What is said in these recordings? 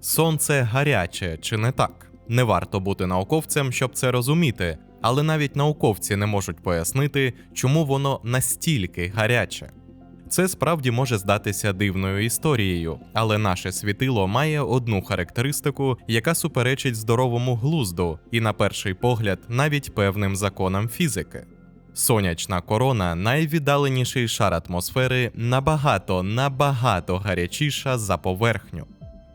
Сонце гаряче, чи не так? Не варто бути науковцем, щоб це розуміти, але навіть науковці не можуть пояснити, чому воно настільки гаряче. Це справді може здатися дивною історією, але наше світило має одну характеристику, яка суперечить здоровому глузду, і на перший погляд навіть певним законам фізики. Сонячна корона найвіддаленіший шар атмосфери набагато набагато гарячіша за поверхню.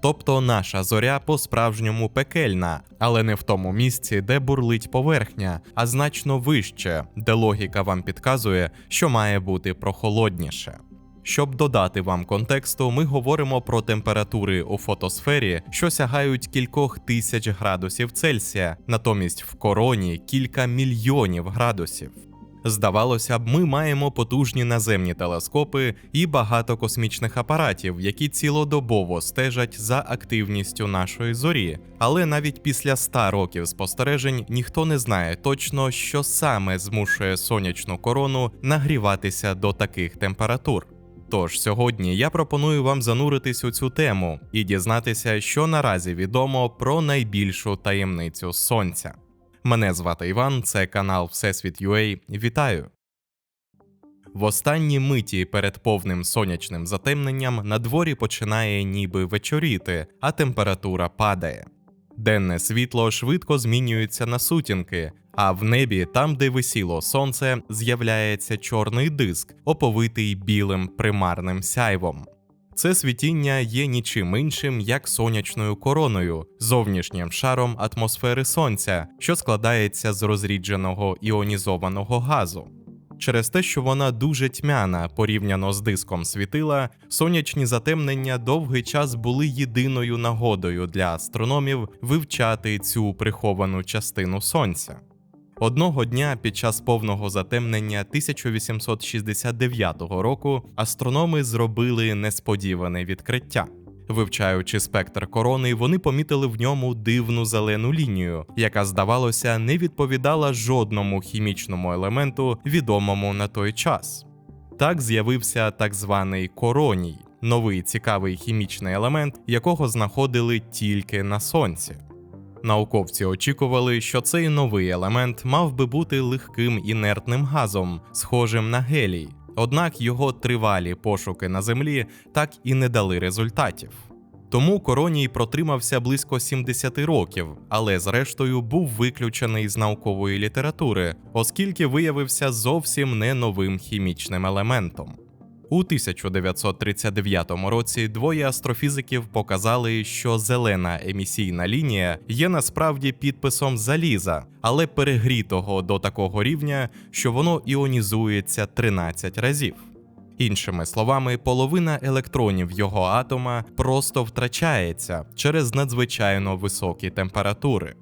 Тобто наша зоря по-справжньому пекельна, але не в тому місці, де бурлить поверхня, а значно вище, де логіка вам підказує, що має бути прохолодніше. Щоб додати вам контексту, ми говоримо про температури у фотосфері, що сягають кількох тисяч градусів Цельсія, натомість в короні кілька мільйонів градусів. Здавалося б, ми маємо потужні наземні телескопи і багато космічних апаратів, які цілодобово стежать за активністю нашої зорі. Але навіть після 100 років спостережень ніхто не знає точно, що саме змушує сонячну корону нагріватися до таких температур. Тож сьогодні я пропоную вам зануритись у цю тему і дізнатися, що наразі відомо про найбільшу таємницю сонця. Мене звати Іван, це канал Всесвіт UA. Вітаю! В останні миті перед повним сонячним затемненням на дворі починає ніби вечоріти, а температура падає. Денне світло швидко змінюється на сутінки, а в небі, там, де висіло сонце, з'являється чорний диск, оповитий білим примарним сяйвом. Це світіння є нічим іншим, як сонячною короною, зовнішнім шаром атмосфери сонця, що складається з розрідженого іонізованого газу. Через те, що вона дуже тьмяна порівняно з диском світила, сонячні затемнення довгий час були єдиною нагодою для астрономів вивчати цю приховану частину сонця. Одного дня під час повного затемнення 1869 року астрономи зробили несподіване відкриття. Вивчаючи спектр корони, вони помітили в ньому дивну зелену лінію, яка, здавалося, не відповідала жодному хімічному елементу, відомому на той час. Так з'явився так званий короній, новий цікавий хімічний елемент, якого знаходили тільки на сонці. Науковці очікували, що цей новий елемент мав би бути легким інертним газом, схожим на гелій. Однак його тривалі пошуки на землі так і не дали результатів. Тому короній протримався близько 70 років, але зрештою був виключений з наукової літератури, оскільки виявився зовсім не новим хімічним елементом. У 1939 році двоє астрофізиків показали, що зелена емісійна лінія є насправді підписом заліза, але перегрітого до такого рівня, що воно іонізується 13 разів. Іншими словами, половина електронів його атома просто втрачається через надзвичайно високі температури.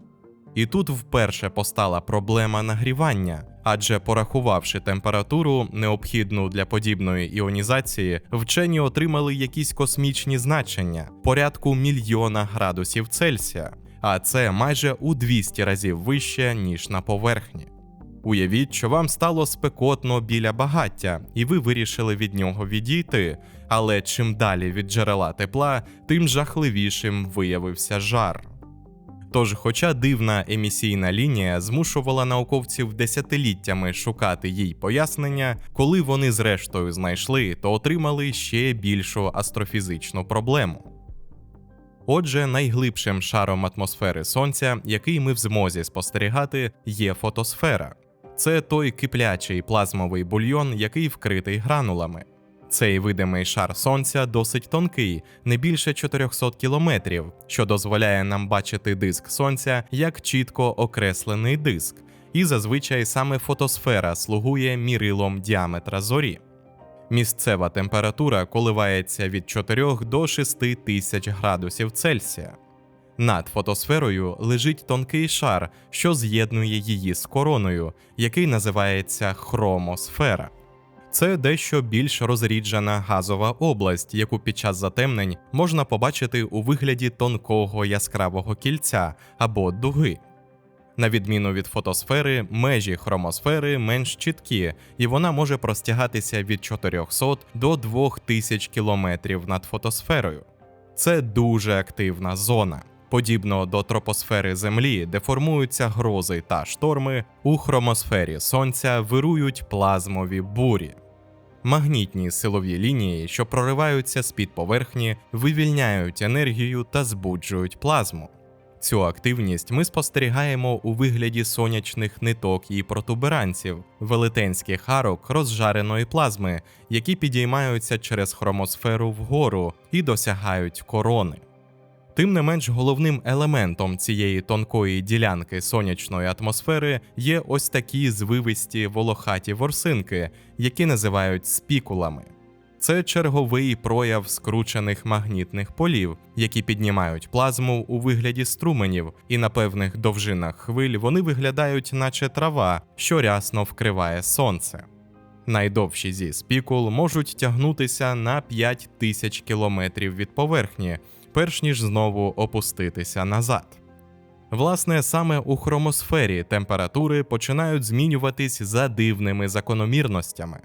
І тут вперше постала проблема нагрівання, адже порахувавши температуру, необхідну для подібної іонізації, вчені отримали якісь космічні значення порядку мільйона градусів Цельсія, а це майже у 200 разів вище, ніж на поверхні. Уявіть, що вам стало спекотно біля багаття, і ви вирішили від нього відійти. Але чим далі від джерела тепла, тим жахливішим виявився жар. Тож, хоча дивна емісійна лінія змушувала науковців десятиліттями шукати їй пояснення, коли вони зрештою знайшли, то отримали ще більшу астрофізичну проблему. Отже, найглибшим шаром атмосфери Сонця, який ми в змозі спостерігати, є фотосфера. Це той киплячий плазмовий бульйон, який вкритий гранулами. Цей видимий шар сонця досить тонкий, не більше 400 кілометрів, що дозволяє нам бачити диск сонця як чітко окреслений диск, і зазвичай саме фотосфера слугує мірилом діаметра зорі. Місцева температура коливається від 4 до 6 тисяч градусів Цельсія. Над фотосферою лежить тонкий шар, що з'єднує її з короною, який називається хромосфера. Це дещо більш розріджена газова область, яку під час затемнень можна побачити у вигляді тонкого яскравого кільця або дуги. На відміну від фотосфери, межі хромосфери менш чіткі, і вона може простягатися від 400 до 2000 кілометрів над фотосферою. Це дуже активна зона. Подібно до тропосфери Землі, де формуються грози та шторми, у хромосфері Сонця вирують плазмові бурі. Магнітні силові лінії, що прориваються з-під поверхні, вивільняють енергію та збуджують плазму. Цю активність ми спостерігаємо у вигляді сонячних ниток і протуберанців, велетенських арок розжареної плазми, які підіймаються через хромосферу вгору і досягають корони. Тим не менш головним елементом цієї тонкої ділянки сонячної атмосфери є ось такі звивисті волохаті ворсинки, які називають спікулами. Це черговий прояв скручених магнітних полів, які піднімають плазму у вигляді струменів, і на певних довжинах хвиль вони виглядають, наче трава, що рясно вкриває сонце. Найдовші зі спікул можуть тягнутися на 5 тисяч кілометрів від поверхні, перш ніж знову опуститися назад. Власне, саме у хромосфері температури починають змінюватись за дивними закономірностями.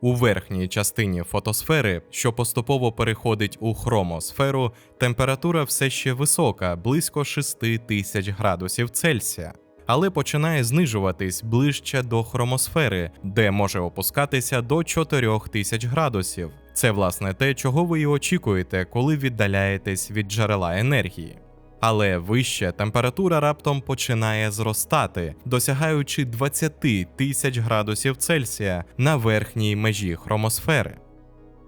У верхній частині фотосфери, що поступово переходить у хромосферу, температура все ще висока, близько 6 тисяч градусів Цельсія, але починає знижуватись ближче до хромосфери, де може опускатися до 4 тисяч градусів. Це власне те, чого ви і очікуєте, коли віддаляєтесь від джерела енергії. Але вище температура раптом починає зростати, досягаючи 20 тисяч градусів Цельсія на верхній межі хромосфери.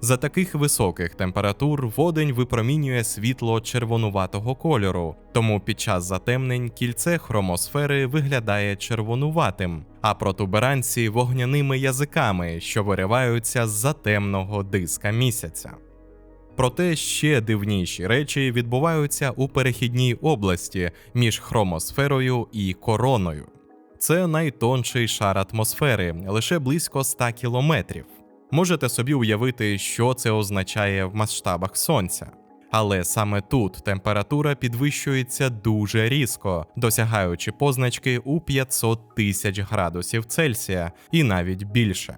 За таких високих температур водень випромінює світло червонуватого кольору, тому під час затемнень кільце хромосфери виглядає червонуватим, а протуберанці вогняними язиками, що вириваються з затемного диска місяця. Проте ще дивніші речі відбуваються у перехідній області між хромосферою і короною. Це найтонший шар атмосфери, лише близько 100 кілометрів. Можете собі уявити, що це означає в масштабах сонця. Але саме тут температура підвищується дуже різко, досягаючи позначки у 500 тисяч градусів Цельсія і навіть більше.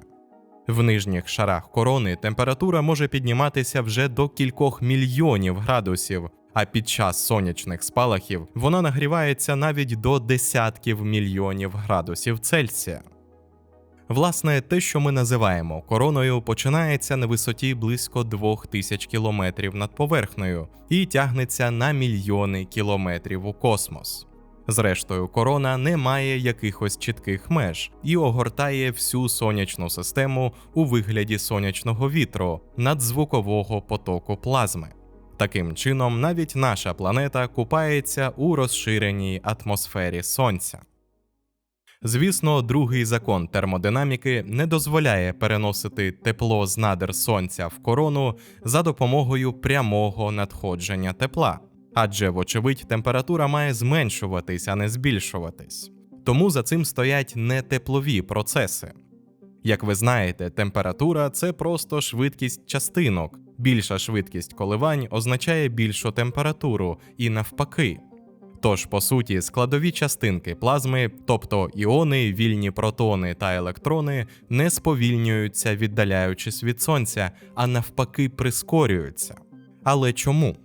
В нижніх шарах корони температура може підніматися вже до кількох мільйонів градусів, а під час сонячних спалахів вона нагрівається навіть до десятків мільйонів градусів Цельсія. Власне, те, що ми називаємо короною, починається на висоті близько 2000 кілометрів над поверхнею і тягнеться на мільйони кілометрів у космос. Зрештою, корона не має якихось чітких меж і огортає всю сонячну систему у вигляді сонячного вітру надзвукового потоку плазми. Таким чином, навіть наша планета купається у розширеній атмосфері Сонця. Звісно, другий закон термодинаміки не дозволяє переносити тепло з надр сонця в корону за допомогою прямого надходження тепла, адже, вочевидь, температура має зменшуватись, а не збільшуватись. Тому за цим стоять не теплові процеси. Як ви знаєте, температура це просто швидкість частинок. Більша швидкість коливань означає більшу температуру і навпаки. Тож, по суті, складові частинки плазми, тобто іони, вільні протони та електрони, не сповільнюються, віддаляючись від сонця, а навпаки, прискорюються. Але чому?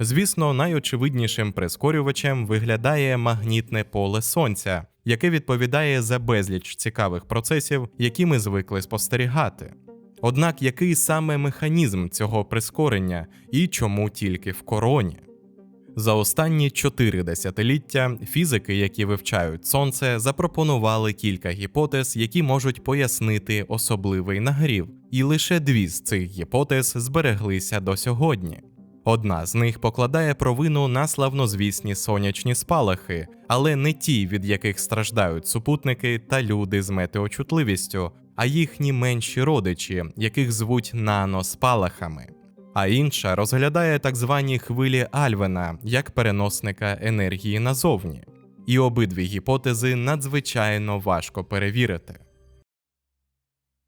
Звісно, найочевиднішим прискорювачем виглядає магнітне поле сонця, яке відповідає за безліч цікавих процесів, які ми звикли спостерігати. Однак який саме механізм цього прискорення і чому тільки в короні? За останні чотири десятиліття фізики, які вивчають сонце, запропонували кілька гіпотез, які можуть пояснити особливий нагрів, і лише дві з цих гіпотез збереглися до сьогодні. Одна з них покладає провину на славнозвісні сонячні спалахи, але не ті, від яких страждають супутники та люди з метеочутливістю, а їхні менші родичі, яких звуть наноспалахами а інша розглядає так звані хвилі Альвена як переносника енергії назовні. І обидві гіпотези надзвичайно важко перевірити.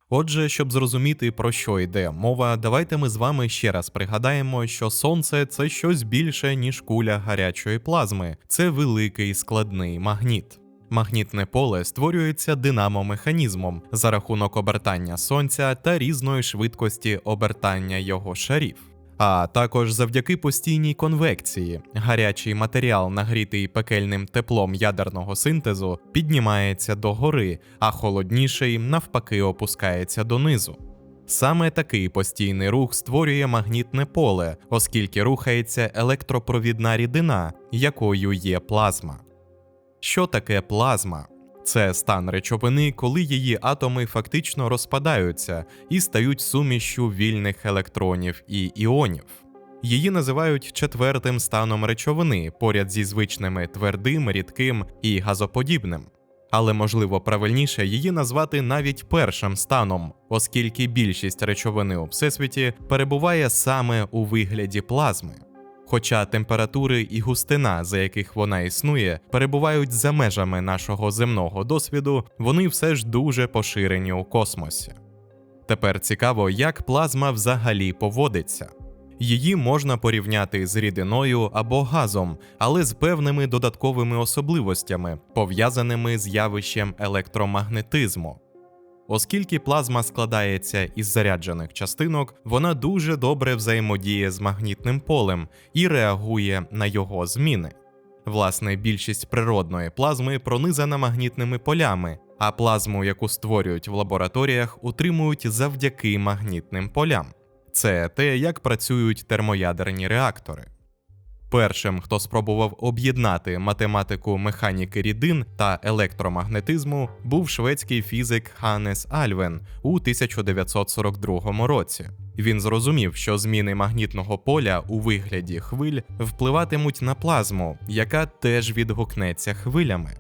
Отже, щоб зрозуміти, про що йде мова, давайте ми з вами ще раз пригадаємо, що сонце це щось більше, ніж куля гарячої плазми, це великий складний магніт. Магнітне поле створюється динамомеханізмом за рахунок обертання сонця та різної швидкості обертання його шарів. А також завдяки постійній конвекції гарячий матеріал, нагрітий пекельним теплом ядерного синтезу, піднімається догори, а холодніший навпаки опускається донизу. Саме такий постійний рух створює магнітне поле, оскільки рухається електропровідна рідина, якою є плазма. Що таке плазма? Це стан речовини, коли її атоми фактично розпадаються і стають сумішчю вільних електронів і іонів. Її називають четвертим станом речовини поряд зі звичними твердим, рідким і газоподібним. Але можливо правильніше її назвати навіть першим станом, оскільки більшість речовини у всесвіті перебуває саме у вигляді плазми. Хоча температури і густина, за яких вона існує, перебувають за межами нашого земного досвіду, вони все ж дуже поширені у космосі. Тепер цікаво, як плазма взагалі поводиться. Її можна порівняти з рідиною або газом, але з певними додатковими особливостями, пов'язаними з явищем електромагнетизму. Оскільки плазма складається із заряджених частинок, вона дуже добре взаємодіє з магнітним полем і реагує на його зміни. Власне, більшість природної плазми пронизана магнітними полями, а плазму, яку створюють в лабораторіях, утримують завдяки магнітним полям. Це те, як працюють термоядерні реактори. Першим, хто спробував об'єднати математику механіки рідин та електромагнетизму, був шведський фізик Ханнес Альвен у 1942 році. Він зрозумів, що зміни магнітного поля у вигляді хвиль впливатимуть на плазму, яка теж відгукнеться хвилями.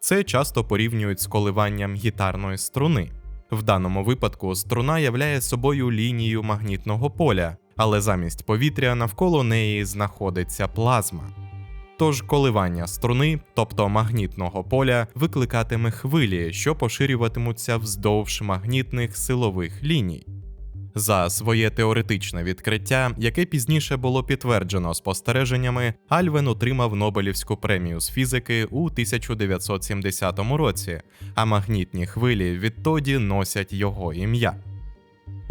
Це часто порівнюють з коливанням гітарної струни. В даному випадку струна являє собою лінію магнітного поля, але замість повітря навколо неї знаходиться плазма. Тож коливання струни, тобто магнітного поля, викликатиме хвилі, що поширюватимуться вздовж магнітних силових ліній. За своє теоретичне відкриття, яке пізніше було підтверджено спостереженнями, Альвен отримав Нобелівську премію з фізики у 1970 році, а магнітні хвилі відтоді носять його ім'я.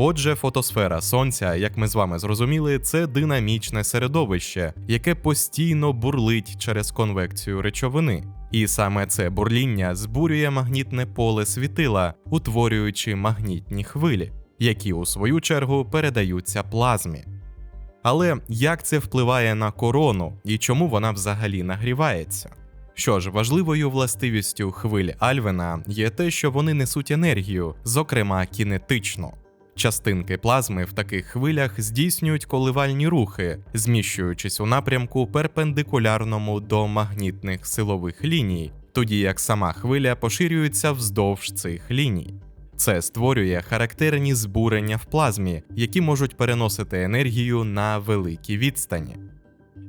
Отже, фотосфера Сонця, як ми з вами зрозуміли, це динамічне середовище, яке постійно бурлить через конвекцію речовини. І саме це бурління збурює магнітне поле світила, утворюючи магнітні хвилі, які у свою чергу передаються плазмі. Але як це впливає на корону і чому вона взагалі нагрівається? Що ж, важливою властивістю хвиль Альвена є те, що вони несуть енергію, зокрема кінетичну. Частинки плазми в таких хвилях здійснюють коливальні рухи, зміщуючись у напрямку перпендикулярному до магнітних силових ліній, тоді як сама хвиля поширюється вздовж цих ліній. Це створює характерні збурення в плазмі, які можуть переносити енергію на великі відстані.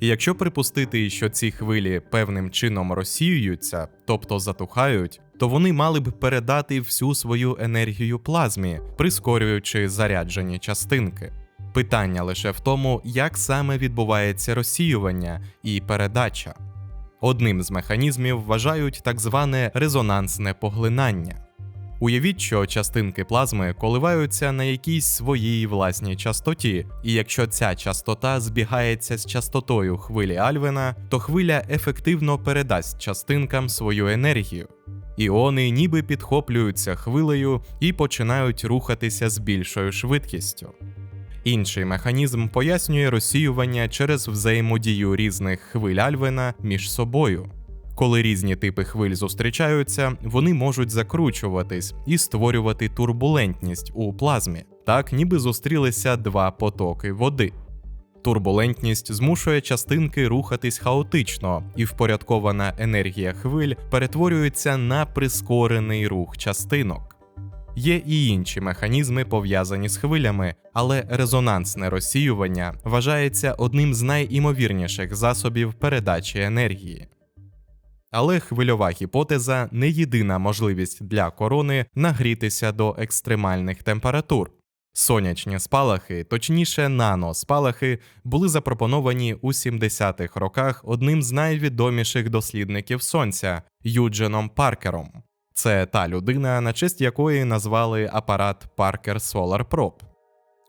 Якщо припустити, що ці хвилі певним чином розсіюються, тобто затухають, то вони мали б передати всю свою енергію плазмі, прискорюючи заряджені частинки. Питання лише в тому, як саме відбувається розсіювання і передача. Одним з механізмів вважають так зване резонансне поглинання. Уявіть, що частинки плазми коливаються на якійсь своїй власній частоті, і якщо ця частота збігається з частотою хвилі Альвена, то хвиля ефективно передасть частинкам свою енергію. Іони ніби підхоплюються хвилею і починають рухатися з більшою швидкістю. Інший механізм пояснює розсіювання через взаємодію різних хвиль Альвена між собою. Коли різні типи хвиль зустрічаються, вони можуть закручуватись і створювати турбулентність у плазмі, так ніби зустрілися два потоки води. Турбулентність змушує частинки рухатись хаотично, і впорядкована енергія хвиль перетворюється на прискорений рух частинок. Є і інші механізми пов'язані з хвилями, але резонансне розсіювання вважається одним з найімовірніших засобів передачі енергії. Але хвильова гіпотеза не єдина можливість для корони нагрітися до екстремальних температур. Сонячні спалахи, точніше, наноспалахи, були запропоновані у 70-х роках одним з найвідоміших дослідників сонця Юдженом Паркером. Це та людина, на честь якої назвали апарат Parker Solar Probe.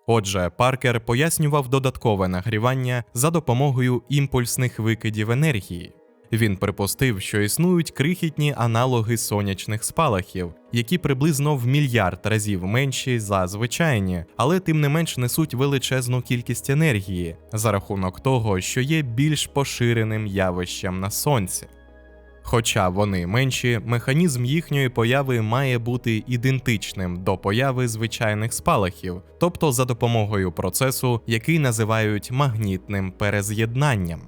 Отже, Паркер пояснював додаткове нагрівання за допомогою імпульсних викидів енергії. Він припустив, що існують крихітні аналоги сонячних спалахів, які приблизно в мільярд разів менші за звичайні, але тим не менш несуть величезну кількість енергії за рахунок того, що є більш поширеним явищем на сонці. Хоча вони менші, механізм їхньої появи має бути ідентичним до появи звичайних спалахів, тобто за допомогою процесу, який називають магнітним перез'єднанням.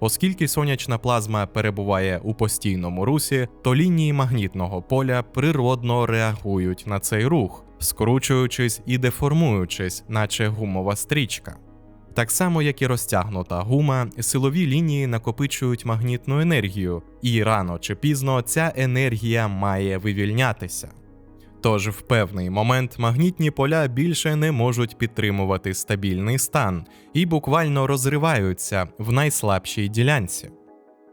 Оскільки сонячна плазма перебуває у постійному русі, то лінії магнітного поля природно реагують на цей рух, скручуючись і деформуючись, наче гумова стрічка. Так само, як і розтягнута гума, силові лінії накопичують магнітну енергію, і рано чи пізно ця енергія має вивільнятися. Тож в певний момент магнітні поля більше не можуть підтримувати стабільний стан і буквально розриваються в найслабшій ділянці.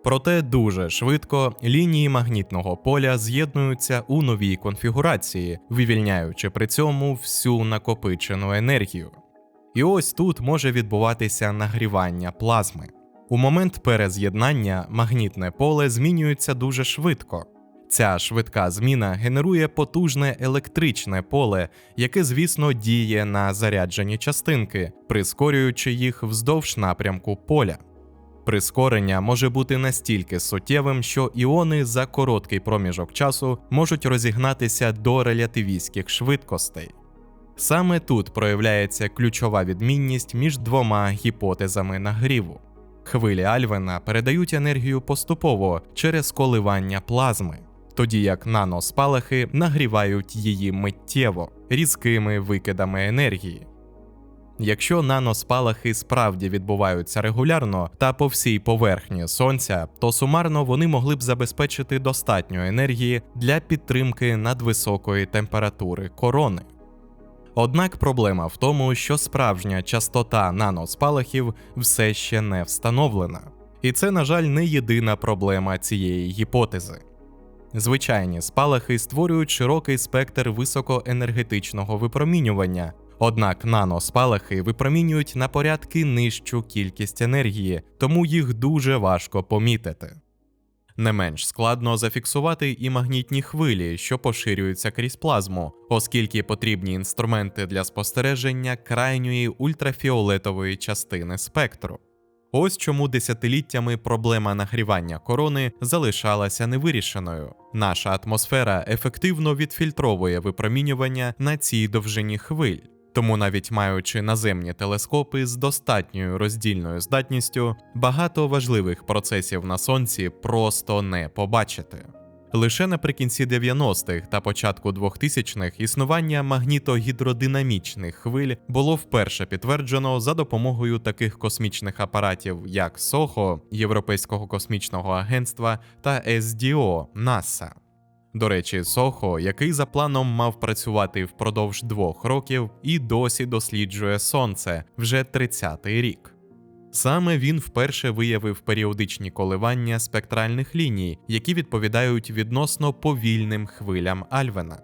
Проте дуже швидко лінії магнітного поля з'єднуються у новій конфігурації, вивільняючи при цьому всю накопичену енергію. І ось тут може відбуватися нагрівання плазми. У момент перез'єднання магнітне поле змінюється дуже швидко. Ця швидка зміна генерує потужне електричне поле, яке, звісно, діє на заряджені частинки, прискорюючи їх вздовж напрямку поля. Прискорення може бути настільки суттєвим, що іони за короткий проміжок часу можуть розігнатися до релятивістських швидкостей. Саме тут проявляється ключова відмінність між двома гіпотезами нагріву. Хвилі Альвена передають енергію поступово через коливання плазми, тоді як наноспалахи нагрівають її миттєво різкими викидами енергії. Якщо наноспалахи справді відбуваються регулярно та по всій поверхні сонця, то сумарно вони могли б забезпечити достатньо енергії для підтримки надвисокої температури корони. Однак проблема в тому, що справжня частота наноспалахів все ще не встановлена. І це, на жаль, не єдина проблема цієї гіпотези. Звичайні спалахи створюють широкий спектр високоенергетичного випромінювання, однак наноспалахи випромінюють на порядки нижчу кількість енергії, тому їх дуже важко помітити. Не менш складно зафіксувати і магнітні хвилі, що поширюються крізь плазму, оскільки потрібні інструменти для спостереження крайньої ультрафіолетової частини спектру. Ось чому десятиліттями проблема нагрівання корони залишалася невирішеною. Наша атмосфера ефективно відфільтровує випромінювання на цій довжині хвиль. Тому, навіть маючи наземні телескопи з достатньою роздільною здатністю, багато важливих процесів на сонці просто не побачити. Лише наприкінці 90-х та початку 2000-х існування магнітогідродинамічних хвиль було вперше підтверджено за допомогою таких космічних апаратів, як SOHO Європейського космічного агентства та SDO НАСА. До речі, Сохо, який за планом мав працювати впродовж двох років, і досі досліджує сонце вже 30-й рік. Саме він вперше виявив періодичні коливання спектральних ліній, які відповідають відносно повільним хвилям Альвена.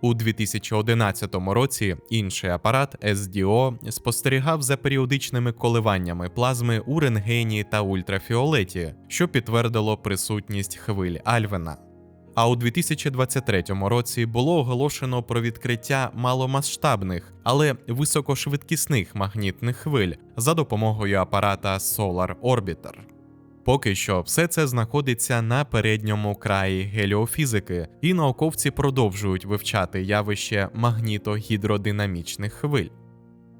У 2011 році інший апарат SDO спостерігав за періодичними коливаннями плазми у рентгені та ультрафіолеті, що підтвердило присутність хвиль Альвена. А у 2023 році було оголошено про відкриття маломасштабних, але високошвидкісних магнітних хвиль за допомогою апарата Solar Orbiter. Поки що все це знаходиться на передньому краї геліофізики, і науковці продовжують вивчати явище магнітогідродинамічних хвиль.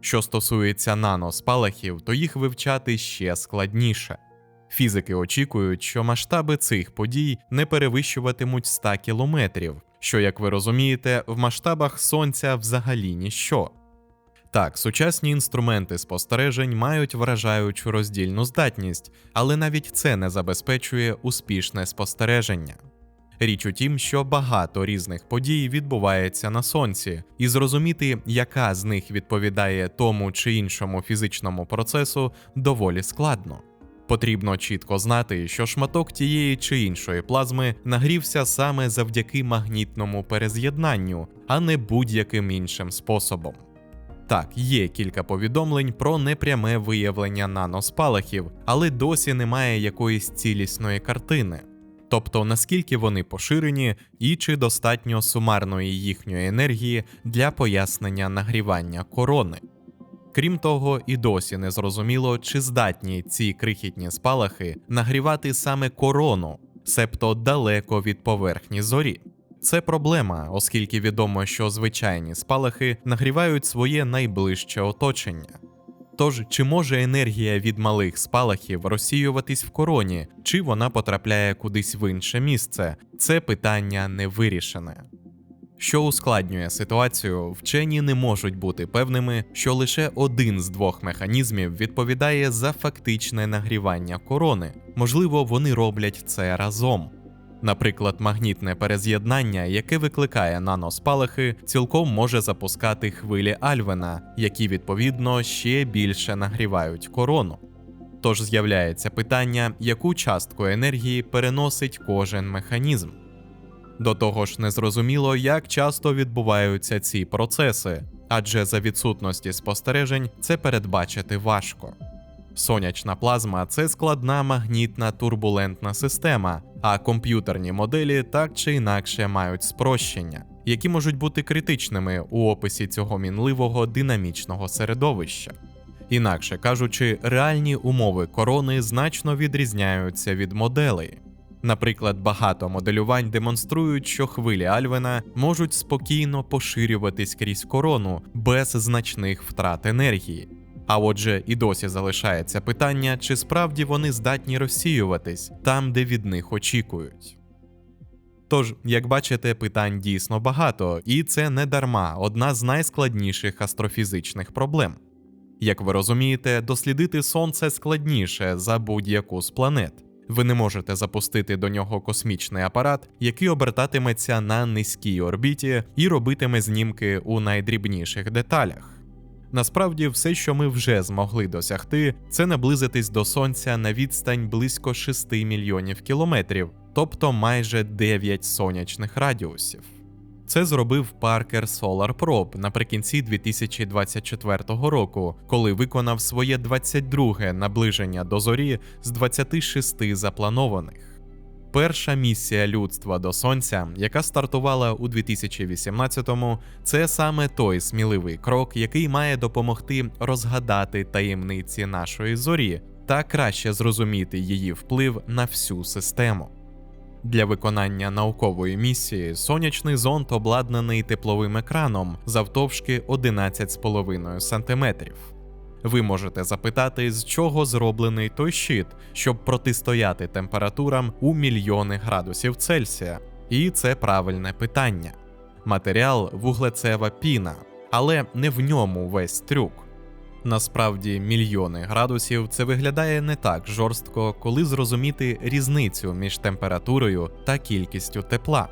Що стосується наноспалахів, то їх вивчати ще складніше. Фізики очікують, що масштаби цих подій не перевищуватимуть 100 кілометрів, що, як ви розумієте, в масштабах сонця взагалі ніщо. Так, сучасні інструменти спостережень мають вражаючу роздільну здатність, але навіть це не забезпечує успішне спостереження. Річ у тім, що багато різних подій відбувається на сонці, і зрозуміти, яка з них відповідає тому чи іншому фізичному процесу, доволі складно. Потрібно чітко знати, що шматок тієї чи іншої плазми нагрівся саме завдяки магнітному перез'єднанню, а не будь-яким іншим способом. Так, є кілька повідомлень про непряме виявлення наноспалахів, але досі немає якоїсь цілісної картини. Тобто наскільки вони поширені і чи достатньо сумарної їхньої енергії для пояснення нагрівання корони. Крім того, і досі не зрозуміло, чи здатні ці крихітні спалахи нагрівати саме корону, себто далеко від поверхні зорі. Це проблема, оскільки відомо, що звичайні спалахи нагрівають своє найближче оточення. Тож, чи може енергія від малих спалахів розсіюватись в короні, чи вона потрапляє кудись в інше місце, це питання не вирішене. Що ускладнює ситуацію, вчені не можуть бути певними, що лише один з двох механізмів відповідає за фактичне нагрівання корони. Можливо, вони роблять це разом. Наприклад, магнітне перез'єднання, яке викликає наноспалахи, цілком може запускати хвилі Альвена, які відповідно ще більше нагрівають корону. Тож з'являється питання, яку частку енергії переносить кожен механізм. До того ж, незрозуміло, як часто відбуваються ці процеси, адже за відсутності спостережень це передбачити важко. Сонячна плазма це складна магнітна турбулентна система, а комп'ютерні моделі так чи інакше мають спрощення, які можуть бути критичними у описі цього мінливого динамічного середовища. Інакше кажучи, реальні умови корони значно відрізняються від моделей. Наприклад, багато моделювань демонструють, що хвилі Альвена можуть спокійно поширюватись крізь корону без значних втрат енергії. А отже, і досі залишається питання, чи справді вони здатні розсіюватись там, де від них очікують. Тож, як бачите, питань дійсно багато, і це не дарма одна з найскладніших астрофізичних проблем. Як ви розумієте, дослідити сонце складніше за будь-яку з планет. Ви не можете запустити до нього космічний апарат, який обертатиметься на низькій орбіті і робитиме знімки у найдрібніших деталях. Насправді, все, що ми вже змогли досягти, це наблизитись до сонця на відстань близько 6 мільйонів кілометрів, тобто майже 9 сонячних радіусів. Це зробив Parker Solar Probe наприкінці 2024 року, коли виконав своє 22-ге наближення до зорі з 26 запланованих. Перша місія людства до сонця, яка стартувала у 2018-му, це саме той сміливий крок, який має допомогти розгадати таємниці нашої зорі та краще зрозуміти її вплив на всю систему. Для виконання наукової місії сонячний зонд обладнаний тепловим екраном завтовшки 11,5 см. Ви можете запитати, з чого зроблений той щит, щоб протистояти температурам у мільйони градусів Цельсія. І це правильне питання. Матеріал вуглецева піна, але не в ньому весь трюк. Насправді, мільйони градусів це виглядає не так жорстко, коли зрозуміти різницю між температурою та кількістю тепла.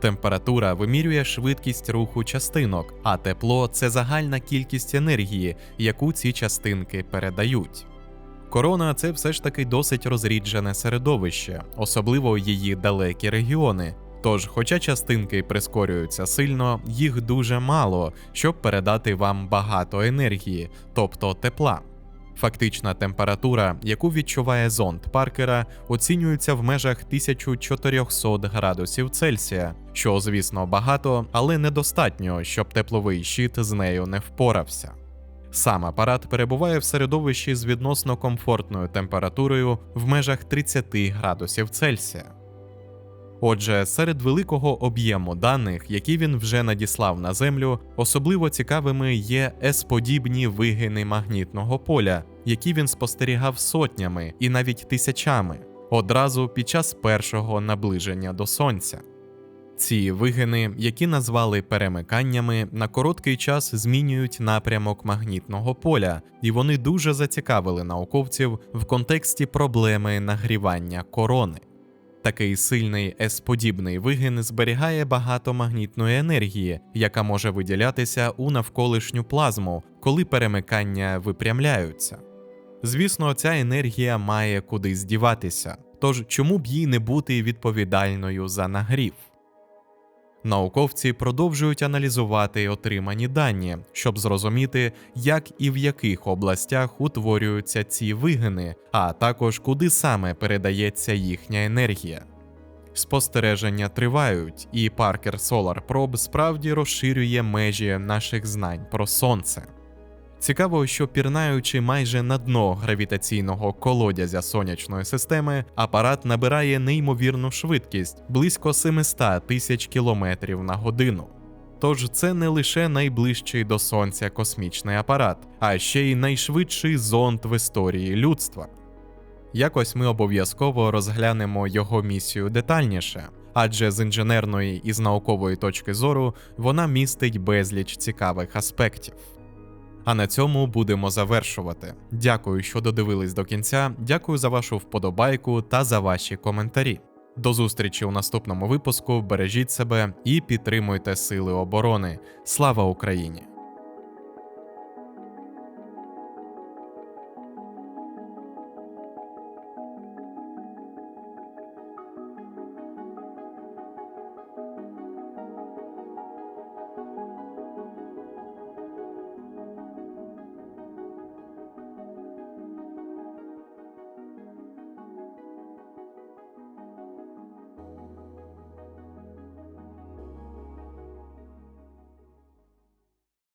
Температура вимірює швидкість руху частинок, а тепло це загальна кількість енергії, яку ці частинки передають. Корона це все ж таки досить розріджене середовище, особливо її далекі регіони. Тож, хоча частинки прискорюються сильно, їх дуже мало, щоб передати вам багато енергії, тобто тепла. Фактична температура, яку відчуває зонд Паркера, оцінюється в межах 1400 градусів Цельсія, що, звісно, багато, але недостатньо, щоб тепловий щит з нею не впорався. Сам апарат перебуває в середовищі з відносно комфортною температурою в межах 30 градусів Цельсія. Отже, серед великого об'єму даних, які він вже надіслав на Землю, особливо цікавими є С-подібні вигини магнітного поля, які він спостерігав сотнями і навіть тисячами одразу під час першого наближення до Сонця. Ці вигини, які назвали перемиканнями, на короткий час змінюють напрямок магнітного поля, і вони дуже зацікавили науковців в контексті проблеми нагрівання корони. Такий сильний С-подібний вигин зберігає багато магнітної енергії, яка може виділятися у навколишню плазму, коли перемикання випрямляються. Звісно, ця енергія має куди здіватися, тож чому б їй не бути відповідальною за нагрів? Науковці продовжують аналізувати отримані дані, щоб зрозуміти, як і в яких областях утворюються ці вигини, а також куди саме передається їхня енергія. Спостереження тривають, і Parker Solar Probe справді розширює межі наших знань про сонце. Цікаво, що пірнаючи майже на дно гравітаційного колодязя сонячної системи, апарат набирає неймовірну швидкість близько 700 тисяч кілометрів на годину. Тож це не лише найближчий до сонця космічний апарат, а ще й найшвидший зонд в історії людства. Якось ми обов'язково розглянемо його місію детальніше, адже з інженерної і з наукової точки зору вона містить безліч цікавих аспектів. А на цьому будемо завершувати. Дякую, що додивились до кінця. Дякую за вашу вподобайку та за ваші коментарі. До зустрічі у наступному випуску. Бережіть себе і підтримуйте Сили оборони. Слава Україні!